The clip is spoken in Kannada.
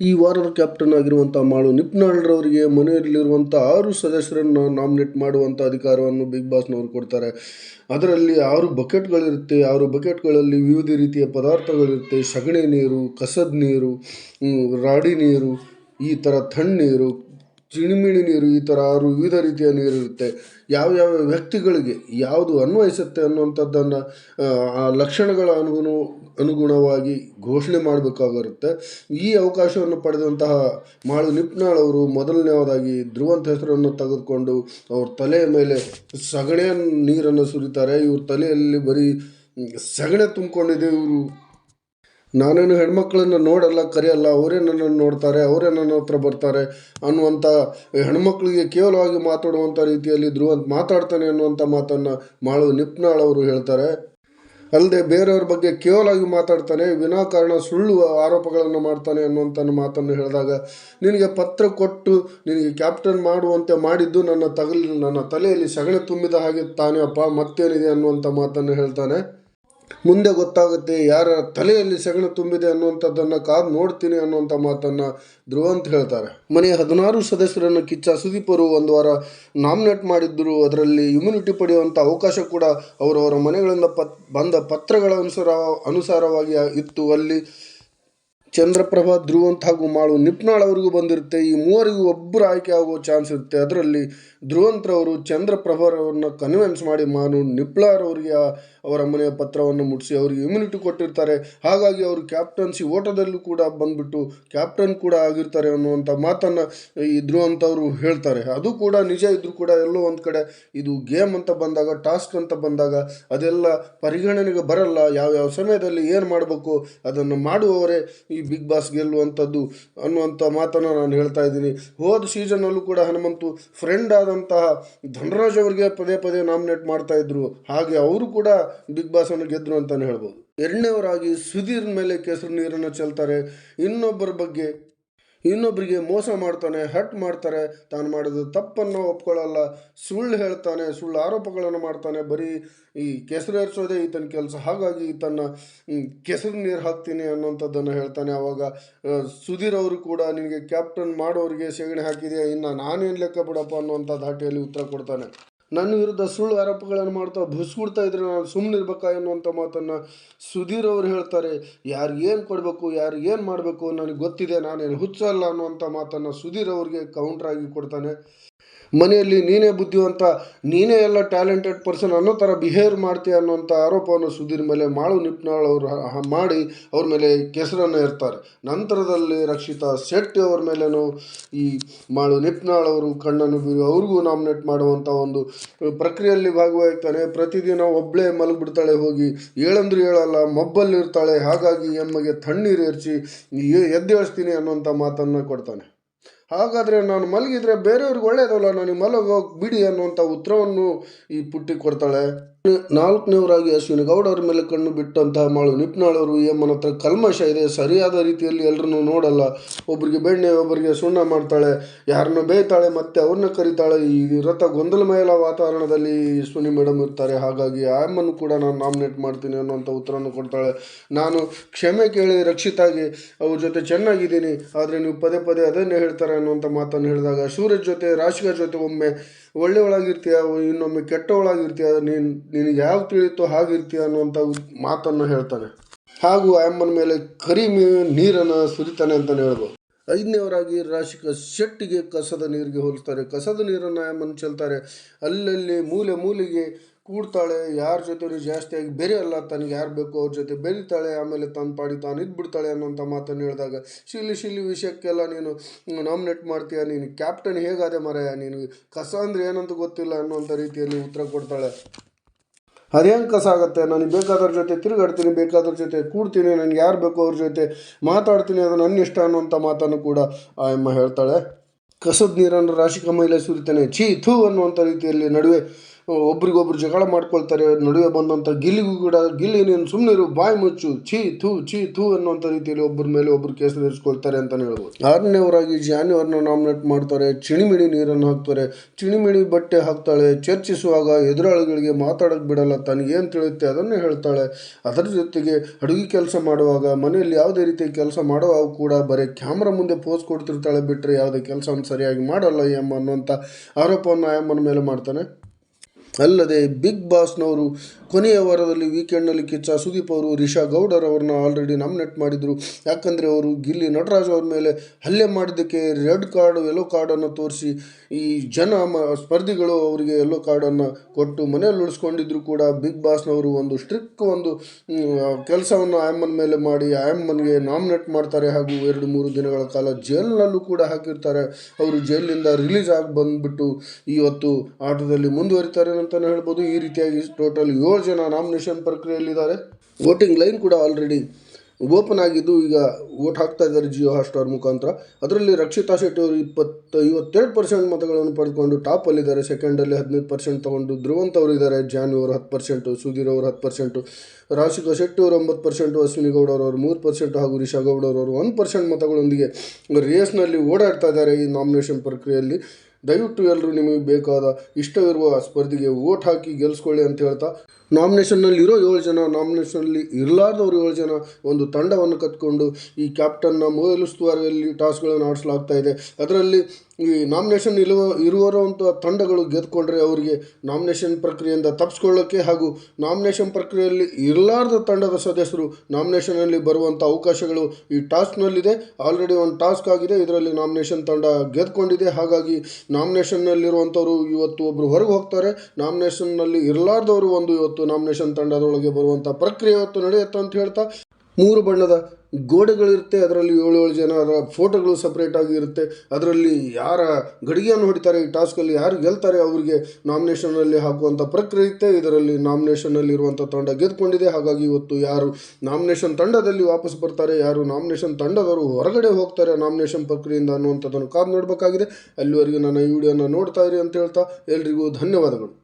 ಈ ವಾರದ ಕ್ಯಾಪ್ಟನ್ ಆಗಿರುವಂಥ ಮಾಳು ನಿಪ್ನಾಳ್ರವರಿಗೆ ಮನೆಯಲ್ಲಿರುವಂಥ ಆರು ಸದಸ್ಯರನ್ನು ನಾಮಿನೇಟ್ ಮಾಡುವಂಥ ಅಧಿಕಾರವನ್ನು ಬಿಗ್ ಬಾಸ್ನವರು ಕೊಡ್ತಾರೆ. ಅದರಲ್ಲಿ ಆರು ಬಕೆಟ್ಗಳಿರುತ್ತೆ ಆರು ಬಕೆಟ್ಗಳಲ್ಲಿ ವಿವಿಧ ರೀತಿಯ ಪದಾರ್ಥಗಳಿರುತ್ತೆ. ಸಗಣಿ ನೀರು, ಕಸದ ನೀರು ರಾಡಿ ನೀರು, ಈ ಥರ ತಣ್ಣೀರು, ಚಿಣಿಮಿಣಿ ನೀರು, ಈ ಥರ ಆರು ವಿವಿಧ ರೀತಿಯ ನೀರಿರುತ್ತೆ. ಯಾವ ಯಾವ ವ್ಯಕ್ತಿಗಳಿಗೆ ಯಾವುದು ಅನ್ವಯಿಸುತ್ತೆ ಅನ್ನುವಂಥದ್ದನ್ನು, ಆ ಲಕ್ಷಣಗಳ ಅನುಗುಣ ಅನುಗುಣವಾಗಿ ಘೋಷಣೆ ಮಾಡಬೇಕಾಗಿರುತ್ತೆ. ಈ ಅವಕಾಶವನ್ನು ಪಡೆದಂತಹ ಮಾಳು ನಿಪ್ನಾಳ್ ಅವರು ಮೊದಲನೇದಾಗಿ ಧ್ರುವಂತ ಹೆಸರನ್ನು ತೆಗೆದುಕೊಂಡು ಅವ್ರ ತಲೆಯ ಮೇಲೆ ಸಗಣಿಯ ನೀರನ್ನು ಸುರಿತಾರೆ. ಇವ್ರ ತಲೆಯಲ್ಲಿ ಬರೀ ಸಗಣಿ ತುಂಬಿಕೊಂಡಿದೆ ಇವರು. ನಾನೇನು ಹೆಣ್ಮಕ್ಳನ್ನು ನೋಡಲ್ಲ, ಕರೆಯಲ್ಲ, ಅವರೇ ನನ್ನನ್ನು ನೋಡ್ತಾರೆ, ಅವರೇ ನನ್ನ ಹತ್ರ ಬರ್ತಾರೆ ಅನ್ನುವಂಥ ಹೆಣ್ಮಕ್ಳಿಗೆ ಕೇವಲವಾಗಿ ಮಾತಾಡುವಂಥ ರೀತಿಯಲ್ಲಿ ಧ್ರುವಂತ್ ಮಾತಾಡ್ತಾನೆ ಅನ್ನುವಂಥ ಮಾತನ್ನು ಮಾಳು ನಿಪ್ನಾಳ್ ಅವರು ಹೇಳ್ತಾರೆ. ಅಲ್ಲದೆ ಬೇರೆಯವ್ರ ಬಗ್ಗೆ ಕೇವಲವಾಗಿ ಮಾತಾಡ್ತಾನೆ ವಿನಾಕಾರಣ ಸುಳ್ಳು ಆರೋಪಗಳನ್ನು ಮಾಡ್ತಾನೆ ಅನ್ನುವಂಥ ಮಾತನ್ನು ಹೇಳಿದಾಗ, ನಿನಗೆ ಪತ್ರ ಕೊಟ್ಟು ನಿನಗೆ ಕ್ಯಾಪ್ಟನ್ ಮಾಡುವಂತೆ ಮಾಡಿದ್ದು ನನ್ನ ತಗಲಿ, ನನ್ನ ತಲೆಯಲ್ಲಿ ಸಗಣಿ ತುಂಬಿದ ಹಾಗೆ ತಾನೇ ಅಪ್ಪ, ಮತ್ತೇನಿದೆ ಅನ್ನುವಂಥ ಮಾತನ್ನು ಹೇಳ್ತಾನೆ. ಮುಂದೆ ಗೊತ್ತಾಗುತ್ತೆ ಯಾರ ತಲೆಯಲ್ಲಿ ಸೆಗಣ ತುಂಬಿದೆ ಅನ್ನುವಂಥದ್ದನ್ನು ಕಾದು ನೋಡ್ತೀನಿ ಅನ್ನುವಂಥ ಮಾತನ್ನು ಧ್ರುವ ಅಂತ ಹೇಳ್ತಾರೆ. ಮನೆಯ ಹದಿನಾರು ಸದಸ್ಯರನ್ನು ಕಿಚ್ಚ ಸುದೀಪರು ಒಂದು ವಾರ ನಾಮಿನೇಟ್ ಮಾಡಿದ್ದರು ಅದರಲ್ಲಿ ಇಮ್ಯುನಿಟಿ ಪಡೆಯುವಂಥ ಅವಕಾಶ ಕೂಡ ಅವರವರ ಮನೆಗಳಿಂದ ಪತ್, ಬಂದ ಪತ್ರಗಳ ಅನುಸಾರ, ಅನುಸಾರವಾಗಿ ಇತ್ತು. ಅಲ್ಲಿ ಚಂದ್ರಪ್ರಭಾ, ಧ್ರುವಂತ ಹಾಗೂ ಮಾಳು ನಿಪ್ನಾಳ್ ಅವರಿಗೂ ಬಂದಿರುತ್ತೆ. ಈ ಮೂವರಿಗೂ ಒಬ್ಬರು ಆಯ್ಕೆ ಆಗೋ ಚಾನ್ಸ್ ಇರುತ್ತೆ. ಅದರಲ್ಲಿ ಧ್ರುವಂತ್ರವರು ಚಂದ್ರಪ್ರಭರವರನ್ನು ಕನ್ವಿನ್ಸ್ ಮಾಡಿ ಮಾನು ನಿಪ್ಲಾರವರಿಗೆ ಅವರ ಮನೆಯ ಪತ್ರವನ್ನು ಮುಟ್ಟಿಸಿ ಅವರಿಗೆ ಇಮ್ಯುನಿಟಿ ಕೊಟ್ಟಿರ್ತಾರೆ. ಹಾಗಾಗಿ ಅವರು ಕ್ಯಾಪ್ಟನ್ಸಿ ಓಟದಲ್ಲೂ ಕೂಡ ಬಂದ್ಬಿಟ್ಟು ಕ್ಯಾಪ್ಟನ್ ಕೂಡ ಆಗಿರ್ತಾರೆ ಅನ್ನುವಂಥ ಮಾತನ್ನು ಈ ಧ್ರುವಂತವರು ಹೇಳ್ತಾರೆ. ಅದು ಕೂಡ ನಿಜ, ಇದ್ರೂ ಕೂಡ ಎಲ್ಲೋ ಒಂದು ಕಡೆ ಇದು ಗೇಮ್ ಅಂತ ಬಂದಾಗ ಟಾಸ್ಕ್ ಅಂತ ಬಂದಾಗ ಅದೆಲ್ಲ ಪರಿಗಣನೆಗೆ ಬರಲ್ಲ. ಯಾವ್ಯಾವ ಸಮಯದಲ್ಲಿ ಏನು ಮಾಡಬೇಕು, ಅದನ್ನು ಮಾಡುವವರೇ ಈ ಬಿಗ್ ಬಾಸ್ ಗೆಲ್ಲುವಂಥದ್ದು ಅನ್ನುವಂಥ ಮಾತನ್ನು ನಾನು ಹೇಳ್ತಾ ಇದ್ದೀನಿ. ಹೋದ ಸೀಸನ್ನಲ್ಲೂ ಕೂಡ ಹನುಮಂತು ಫ್ರೆಂಡ್ ಆದಂತಹ ಧನರಾಜ್ ಅವರಿಗೆ ಪದೇ ಪದೇ ನಾಮಿನೇಟ್ ಮಾಡ್ತಾ ಇದ್ರು. ಹಾಗೆ ಅವರು ಕೂಡ ಬಿಗ್ ಬಾಸ್ ಅನ್ನು ಗೆದ್ರು ಅಂತಾನೆ ಹೇಳ್ಬೋದು. ಎರಡನೇವರಾಗಿ ಸುಧೀರ್ ಮೇಲೆ ಕೆಸರು ನೀರನ್ನು ಚೆಲ್ತಾರೆ. ಇನ್ನೊಬ್ಬರ ಬಗ್ಗೆ ಇನ್ನೊಬ್ಬರಿಗೆ ಮೋಸ ಮಾಡ್ತಾನೆ ಹಟ್ ಮಾಡ್ತಾರೆ, ತಾನು ಮಾಡಿದ ತಪ್ಪನ್ನು ಒಪ್ಕೊಳ್ಳಲ್ಲ, ಸುಳ್ಳು ಹೇಳ್ತಾನೆ, ಸುಳ್ಳು ಆರೋಪಗಳನ್ನು ಮಾಡ್ತಾನೆ, ಬರೀ ಈ ಕೆಸರು ಏರಿಸೋದೇ ಈತನ ಕೆಲಸ. ಹಾಗಾಗಿ ಈತನ ಕೆಸರು ನೀರು ಹಾಕ್ತೀನಿ ಅನ್ನೋಂಥದ್ದನ್ನು ಹೇಳ್ತಾನೆ. ಆವಾಗ ಸುಧೀರ್ ಅವರು ಕೂಡ ನಿನಗೆ ಕ್ಯಾಪ್ಟನ್ ಮಾಡೋರಿಗೆ ಸೆಗಣಿ ಹಾಕಿದೆಯಾ? ಇನ್ನು ನಾನೇನು ಲೆಕ್ಕ ಬಿಡಪ್ಪ ಅನ್ನುವಂಥ ಧಾಟಿಯಲ್ಲಿ ಉತ್ತರ ಕೊಡ್ತಾನೆ. ನನ್ನ ವಿರುದ್ಧ ಸುಳ್ಳು ಆರೋಪಗಳನ್ನು ಮಾಡ್ತಾ ಬುಸ್ಬಿಡ್ತಾ ಇದ್ರೆ ನಾನು ಸುಮ್ಮನೆ ಇರ್ಬೇಕಾ ಎನ್ನುವಂಥ ಮಾತನ್ನು ಸುಧೀರ್ ಅವರು ಹೇಳ್ತಾರೆ. ಯಾರು ಏನು ಕೊಡಬೇಕು, ಯಾರು ಏನು ಮಾಡಬೇಕು ನನಗೆ ಗೊತ್ತಿದೆ. ನಾನೇನು ಹುಚ್ಚಲ್ಲ ಅನ್ನುವಂಥ ಮಾತನ್ನು ಸುಧೀರ್ ಅವರಿಗೆ ಕೌಂಟ್ರಾಗಿ ಕೊಡ್ತಾನೆ. ಮನೆಯಲ್ಲಿ ನೀನೇ ಬುದ್ಧಿವಂತ, ನೀನೇ ಎಲ್ಲ ಟ್ಯಾಲೆಂಟೆಡ್ ಪರ್ಸನ್ ಅನ್ನೋ ಥರ ಬಿಹೇವ್ ಮಾಡ್ತೀಯ ಅನ್ನೋಂಥ ಆರೋಪವನ್ನು ಸುಧೀರ್ ಮೇಲೆ ಮಾಳು ನಿಪ್ನಾಳ್ ಅವರು ಮಾಡಿ ಅವ್ರ ಮೇಲೆ ಕೆಸರನ್ನು ಇರ್ತಾರೆ ನಂತರದಲ್ಲಿ ರಕ್ಷಿತಾ ಶೆಟ್ಟಿ ಅವ್ರ ಮೇಲೇನು ಈ ಮಾಳು ನಿಪ್ನಾಳ್ ಅವರು ಕಣ್ಣನ್ನು ಬೀರು ಅವ್ರಿಗೂ ನಾಮಿನೇಟ್ ಮಾಡುವಂಥ ಒಂದು ಪ್ರಕ್ರಿಯೆಯಲ್ಲಿ ಭಾಗವಹಿಸ್ತಾನೆ. ಪ್ರತಿದಿನ ಒಬ್ಬಳೇ ಮಲಗಿಬಿಡ್ತಾಳೆ, ಹೋಗಿ ಏಳಂದ್ರೆ ಹೇಳಲ್ಲ ಮೊಬ್ಬಲ್ಲಿ ಇರ್ತಾಳೆ ಹಾಗಾಗಿ ಎಮ್ಮಗೆ ತಣ್ಣೀರು ಎರಚಿ ಎದ್ದೇಳಿಸ್ತೀನಿ ಅನ್ನುವಂಥ ಮಾತನ್ನು ಕೊಡ್ತಾನೆ. ಹಾಗಾದರೆ ನಾನು ಮಲಗಿದ್ರೆ ಬೇರೆಯವ್ರಿಗೆ ಒಳ್ಳೆಯದಲ್ಲ ನನಗೆ ಮಲಗೋಗಿ ಬಿಡಿ ಅನ್ನುವಂಥ ಉತ್ತರವನ್ನು ಈ ಪುಟ್ಟಿ ಕೊಡ್ತಾಳೆ. ನಾಲ್ಕನೇವರಾಗಿ ಅಶ್ವಿನಿ ಗೌಡ ಅವರ ಮೇಲೆ ಕಣ್ಣು ಬಿಟ್ಟಂತಹ ಮಾಳು ನಿಪ್ನಾಳವರು ಎಮ್ಮನ ಹತ್ರ ಕಲ್ಮಶ ಇದೆ, ಸರಿಯಾದ ರೀತಿಯಲ್ಲಿ ಎಲ್ಲರನ್ನೂ ನೋಡಲ್ಲ. ಒಬ್ಬರಿಗೆ ಬೆಣ್ಣೆ ಒಬ್ಬರಿಗೆ ಸುಣ್ಣ ಮಾಡ್ತಾಳೆ. ಯಾರನ್ನ ಬೇಯ್ತಾಳೆ, ಮತ್ತೆ ಅವ್ರನ್ನ ಕರಿತಾಳೆ. ಈ ರಥ ಗೊಂದಲಮಯ ವಾತಾವರಣದಲ್ಲಿ ಅಶ್ವಿನಿ ಮೇಡಮ್ ಇರ್ತಾರೆ. ಹಾಗಾಗಿ ಆ ಅಮ್ಮನ್ನು ಕೂಡ ನಾನು ನಾಮಿನೇಟ್ ಮಾಡ್ತೀನಿ ಅನ್ನುವಂಥ ಉತ್ತರವನ್ನು ಕೊಡ್ತಾಳೆ. ನಾನು ಕ್ಷಮೆ ಕೇಳಿ ರಕ್ಷಿತಾಗಿ, ಅವ್ರ ಜೊತೆ ಚೆನ್ನಾಗಿದ್ದೀನಿ. ಆದರೆ ನೀವು ಪದೇ ಪದೇ ಅದನ್ನೇ ಹೇಳ್ತಾರೆ. ಅನ್ನುವಂಥ ಮಾತನ್ನು ಹೇಳಿದಾಗ ಸೂರ್ಯ ಜೊತೆ, ರಾಶಿಗಳ ಜೊತೆ ಒಮ್ಮೆ ಒಳ್ಳೆಯವಳಾಗಿರ್ತೀಯ, ಇನ್ನೊಮ್ಮೆ ಕೆಟ್ಟವಳಾಗಿರ್ತೀಯ, ನೀನು, ನಿನಗೆ ಯಾವ ತಿಳಿಯುತ್ತೋ ಹಾಗಿರ್ತೀಯ ಅನ್ನುವಂಥ ಮಾತನ್ನು ಹೇಳ್ತಾನೆ. ಹಾಗೂ ಆಯಮ್ಮನ ಮೇಲೆ ಕರಿ ಮೀ- ನೀರನ್ನು ಸುರಿತಾನೆ ಅಂತಲೇ ಹೇಳ್ಬೋದು. ಐದನೇವರಾಗಿ ರಾಶಿಕ ಶೆಟ್ಟಿಗೆ ಕಸದ ನೀರಿಗೆ ಹೋಲಿಸ್ತಾರೆ. ಕಸದ ನೀರನ್ನು ಆಯಮ್ಮನ ಚೆಲ್ತಾರೆ. ಅಲ್ಲಲ್ಲಿ ಮೂಲೆ ಮೂಲೆಗೆ ಕೂಡ್ತಾಳೆ, ಯಾರ ಜೊತೆ ಜಾಸ್ತಿಯಾಗಿ ಬೆರೆಯಲ್ಲ, ತನಗೆ ಯಾರು ಬೇಕೋ ಅವ್ರ ಜೊತೆ ಬೆರಿತಾಳೆ, ಆಮೇಲೆ ತನ್ನ ಪಾಡಿ ತಾನು ಇದ್ಬಿಡ್ತಾಳೆ ಅನ್ನೋಂಥ ಮಾತನ್ನು ಹೇಳಿದಾಗ ಶಿಲಿ ಶಿಲಿ ವಿಷಯಕ್ಕೆಲ್ಲ ನೀನು ನಾಮಿನೇಟ್ ಮಾಡ್ತೀಯ? ನೀನು ಕ್ಯಾಪ್ಟನ್ ಹೇಗಾದೆ ಮರೆಯ? ನೀನು ಕಸ ಅಂದರೆ ಏನಂತ ಗೊತ್ತಿಲ್ಲ ಅನ್ನುವಂಥ ರೀತಿಯಲ್ಲಿ ಉತ್ತರ ಕೊಡ್ತಾಳೆ. ಅದೇನು ಕಸ ಆಗುತ್ತೆ? ನನಗೆ ಬೇಕಾದವ್ರ ಜೊತೆ ತಿರುಗಾಡ್ತೀನಿ, ಬೇಕಾದವ್ರ ಜೊತೆ ಕೂಡ್ತೀನಿ, ನನಗೆ ಯಾರು ಬೇಕೋ ಅವ್ರ ಜೊತೆ ಮಾತಾಡ್ತೀನಿ, ಅದು ನನ್ನ ಇಷ್ಟ ಅನ್ನುವಂಥ ಮಾತನ್ನು ಕೂಡ ಆ ಅಮ್ಮ ಹೇಳ್ತಾಳೆ. ಕಸದ ನೀರನ್ನು ರಾಶಿಕ ಮಹಿಳೆ ಸುರಿತಾನೆ. ಛೀ ಥೂ ಅನ್ನುವಂಥ ರೀತಿಯಲ್ಲಿ ನಡುವೆ ಒಬ್ರಿಗೊಬ್ರು ಜಗಳ ಮಾಡ್ಕೊಳ್ತಾರೆ, ನಡುವೆ ಬಂದಂಥ ಗಿಲ್ಲಿಗೂ ಕೂಡ ಗಿಲ್ಲಿ ನೀನು ಸುಮ್ಮನಿರು ಬಾಯಿ ಮುಚ್ಚು, ಛೀ, ಥೂ ಛೀ, ಥೂ ಅನ್ನುವಂಥ ರೀತಿಯಲ್ಲಿ ಒಬ್ಬರ ಮೇಲೆ ಒಬ್ಬರು ಕೇಸ್ ನಿರ್ಸ್ಕೊಳ್ತಾರೆ ಅಂತಲೇ ಹೇಳ್ಬೋದು. ಆರನೇವರಾಗಿ ಜಾನಿ ಅವ್ರನ್ನ ನಾಮಿನೇಟ್ ಮಾಡ್ತಾರೆ, ಚಿಣಿಮಿಣಿ ನೀರನ್ನು ಹಾಕ್ತಾರೆ. ಚಿಣಿಮಿಣಿ ಬಟ್ಟೆ ಹಾಕ್ತಾಳೆ, ಚರ್ಚಿಸುವಾಗ ಎದುರಾಳಿಗಳಿಗೆ ಮಾತಾಡೋಕೆ ಬಿಡಲ್ಲ ತನಗೇನು ತಿಳಿಯುತ್ತೆ ಅದನ್ನೇ ಹೇಳ್ತಾಳೆ. ಅದರ ಜೊತೆಗೆ ಅಡುಗೆ ಕೆಲಸ ಮಾಡುವಾಗ, ಮನೆಯಲ್ಲಿ ಯಾವುದೇ ರೀತಿಯ ಕೆಲಸ ಮಾಡುವಾಗ ಕೂಡ ಬರೀ ಕ್ಯಾಮ್ರಾ ಮುಂದೆ ಪೋಸ್ ಕೊಡ್ತಿರ್ತಾಳೆ ಬಿಟ್ಟರೆ ಯಾವುದೇ ಕೆಲಸವನ್ನು ಸರಿಯಾಗಿ ಮಾಡಲ್ಲ ಎಂಬ ಅನ್ನುವಂಥ ಆರೋಪವನ್ನು ಆಯಮ್ಮನ ಮೇಲೆ ಮಾಡ್ತಾನೆ. ಅಲ್ಲದೆ ಬಿಗ್ ಬಾಸ್ನವರು ಕೊನೆಯ ವಾರದಲ್ಲಿ ವೀಕೆಂಡ್ನಲ್ಲಿ ಕಿಚ್ಚ ಸುದೀಪ್ ಅವರು, ರಿಷಾ ಗೌಡರ್ ಅವ್ರನ್ನ ಆಲ್ರೆಡಿ ನಾಮಿನೇಟ್ ಮಾಡಿದರು. ಯಾಕಂದರೆ ಅವರು ಗಿಲ್ಲಿ ನಟರಾಜ್ ಅವ್ರ ಮೇಲೆ ಹಲ್ಲೆ ಮಾಡಿದ್ದಕ್ಕೆ ರೆಡ್ ಕಾರ್ಡ್ ಯೆಲ್ಲೋ ಕಾರ್ಡನ್ನು ತೋರಿಸಿ ಈ ಜನ ಮ ಸ್ಪರ್ಧಿಗಳು ಅವರಿಗೆ ಯೆಲ್ಲೋ ಕಾರ್ಡನ್ನು ಕೊಟ್ಟು ಮನೆಯಲ್ಲಿ ಉಳಿಸ್ಕೊಂಡಿದ್ರು ಕೂಡ. ಬಿಗ್ ಬಾಸ್ನವರು ಒಂದು ಸ್ಟ್ರಿಕ್ ಒಂದು ಕೆಲಸವನ್ನು ಆಯಮ್ಮನ ಮೇಲೆ ಮಾಡಿ ಆಯಮ್ಮನಿಗೆ ನಾಮಿನೇಟ್ ಮಾಡ್ತಾರೆ ಹಾಗೂ ಎರಡು ಮೂರು ದಿನಗಳ ಕಾಲ ಜೈಲಿನಲ್ಲೂ ಕೂಡ ಹಾಕಿರ್ತಾರೆ. ಅವರು ಜೈಲಿನಿಂದ ರಿಲೀಸ್ ಆಗಿ ಬಂದುಬಿಟ್ಟು ಇವತ್ತು ಆಟದಲ್ಲಿ ಮುಂದುವರಿತಾರೆ ಅಂತಲೇ ಹೇಳ್ಬೋದು, ಈ ರೀತಿಯಾಗಿ ಟೋಟಲ್ ಏಳು ಜನ ನಾಮಿನೇಷನ್ ಪ್ರಕ್ರಿಯೆಯಲ್ಲಿದ್ದಾರೆ. ವೋಟಿಂಗ್ ಲೈನ್ ಕೂಡ ಆಲ್ರೆಡಿ ಓಪನ್ ಆಗಿದ್ದು, ಈಗ ವೋಟ್ ಹಾಕ್ತಾ ಇದ್ದಾರೆ ಜಿಯೋ ಹಾಟ್ಸ್ಟಾರ್ ಮುಖಾಂತರ. ಅದರಲ್ಲಿ ರಕ್ಷಿತಾ ಶೆಟ್ಟಿ ಅವರು ಇಪ್ಪತ್ತು, ಐವತ್ತೆರಡು ಪರ್ಸೆಂಟ್ ಮತಗಳನ್ನು ಪಡೆದುಕೊಂಡು ಟಾಪಲ್ಲಿದ್ದಾರೆ ಸೆಕೆಂಡಲ್ಲಿ ಹದಿನೈದು ಪರ್ಸೆಂಟ್ ತೊಗೊಂಡು ಧ್ರುವಂತ್ ಅವರು ಇದ್ದಾರೆ. ಜಾನ್ ಅವರು ಹತ್ತು ಪರ್ಸೆಂಟು ಸುಧೀರ್ ಅವರು ಹತ್ತು ಪರ್ಸೆಂಟು ರಾಶಿಕಾ ಶೆಟ್ಟಿ ಅವರು ಒಂಬತ್ತು ಪರ್ಸೆಂಟು ಅಶ್ವಿನಿ ಗೌಡ ಅವರು ಮೂರು ಪರ್ಸೆಂಟ್ ಹಾಗೂ ರಿಷಾ ಗೌಡ ಅವರು ಒಂದು ಪರ್ಸೆಂಟ್ ಮತಗಳೊಂದಿಗೆ ರೇಸ್ನಲ್ಲಿ ಓಡಾಡ್ತಾ ಇದ್ದಾರೆ ಈ ನಾಮಿನೇಷನ್ ಪ್ರಕ್ರಿಯೆಯಲ್ಲಿ. ದಯವಿಟ್ಟು ಎಲ್ಲರೂ ನಿಮಗೆ ಬೇಕಾದ ಇಷ್ಟವಿರುವ ಸ್ಪರ್ಧಿಗೆ ವೋಟ್ ಹಾಕಿ ಗೆಲ್ಲಿಸ್ಕೊಳ್ಳಿ ಅಂತ ಹೇಳ್ತಾ ನಾಮಿನೇಷನ್ನಲ್ಲಿ ಇರೋ ಏಳು ಜನ ನಾಮಿನೇಷನಲ್ಲಿ ಇರಲಾರ್ದವ್ರು ಏಳು ಜನ ಒಂದು ತಂಡವನ್ನು ಕತ್ಕೊಂಡು ಈ ಕ್ಯಾಪ್ಟನ್ನ ಮೇಲುಸ್ತುವಾರಿಯಲ್ಲಿ ಟಾಸ್ಗಳನ್ನು ಆಡಿಸಲಾಗ್ತಾ ಇದೆ. ಅದರಲ್ಲಿ ಈ ನಾಮಿನೇಷನ್ ಇರುವ ಇರುವಂಥ ತಂಡಗಳು ಗೆದ್ಕೊಂಡ್ರೆ ಅವರಿಗೆ ನಾಮಿನೇಷನ್ ಪ್ರಕ್ರಿಯೆಯಿಂದ ತಪ್ಪಿಸ್ಕೊಳ್ಳೋಕ್ಕೆ ಹಾಗೂ ನಾಮಿನೇಷನ್ ಪ್ರಕ್ರಿಯೆಯಲ್ಲಿ ಇರಲಾರ್ದ ತಂಡದ ಸದಸ್ಯರು ನಾಮಿನೇಷನಲ್ಲಿ ಬರುವಂಥ ಅವಕಾಶಗಳು ಈ ಟಾಸ್ಕ್ನಲ್ಲಿದೆ ಆಲ್ರೆಡಿ ಒಂದು ಟಾಸ್ಕ್ ಆಗಿದೆ, ಇದರಲ್ಲಿ ನಾಮಿನೇಷನ್ ತಂಡ ಗೆದ್ಕೊಂಡಿದೆ. ಹಾಗಾಗಿ ನಾಮಿನೇಷನ್ನಲ್ಲಿರುವಂಥವ್ರು ಇವತ್ತು ಒಬ್ಬರು ಹೊರಗೆ ಹೋಗ್ತಾರೆ. ನಾಮಿನೇಷನ್ನಲ್ಲಿ ಇರಲಾರ್ದವರು ಒಂದು ಇವತ್ತು ನಾಮಿನೇಷನ್ ತಂಡದೊಳಗೆ ಬರುವಂಥ ಪ್ರಕ್ರಿಯೆ ಇವತ್ತು ನಡೆಯುತ್ತೆ ಅಂತ ಹೇಳ್ತಾ, ಮೂರು ಬಣ್ಣದ ಗೋಡೆಗಳಿರುತ್ತೆ ಅದರಲ್ಲಿ ಏಳು ಏಳು ಜನರ ಫೋಟೋಗಳು ಸಪ್ರೇಟಾಗಿ ಇರುತ್ತೆ. ಅದರಲ್ಲಿ ಯಾರ ಗಡಿಗೆಯನ್ನು ಹೊಡಿತಾರೆ, ಈ ಟಾಸ್ಕಲ್ಲಿ ಯಾರು ಗೆಲ್ತಾರೆ ಅವರಿಗೆ ನಾಮಿನೇಷನಲ್ಲಿ ಹಾಕುವಂಥ ಪ್ರಕ್ರಿಯೆ ಇರುತ್ತೆ ಇದರಲ್ಲಿ ನಾಮಿನೇಷನಲ್ಲಿ ಇರುವಂಥ ತಂಡ ಗೆದ್ದುಕೊಂಡಿದೆ ಹಾಗಾಗಿ ಇವತ್ತು ಯಾರು ನಾಮಿನೇಷನ್ ತಂಡದಲ್ಲಿ ವಾಪಸ್ ಬರ್ತಾರೆ, ಯಾರು ನಾಮಿನೇಷನ್ ತಂಡದವರು ಹೊರಗಡೆ ಹೋಗ್ತಾರೆ ನಾಮಿನೇಷನ್ ಪ್ರಕ್ರಿಯೆಯಿಂದ ಅನ್ನುವಂಥದ್ದನ್ನು ಕಾದು ನೋಡಬೇಕಾಗಿದೆ. ಅಲ್ಲಿವರೆಗೂ ನನ್ನ ಈ ವಿಡಿಯೋನ ನೋಡ್ತಾ ಇರಿ ಅಂತ ಹೇಳ್ತಾ, ಎಲ್ರಿಗೂ ಧನ್ಯವಾದಗಳು.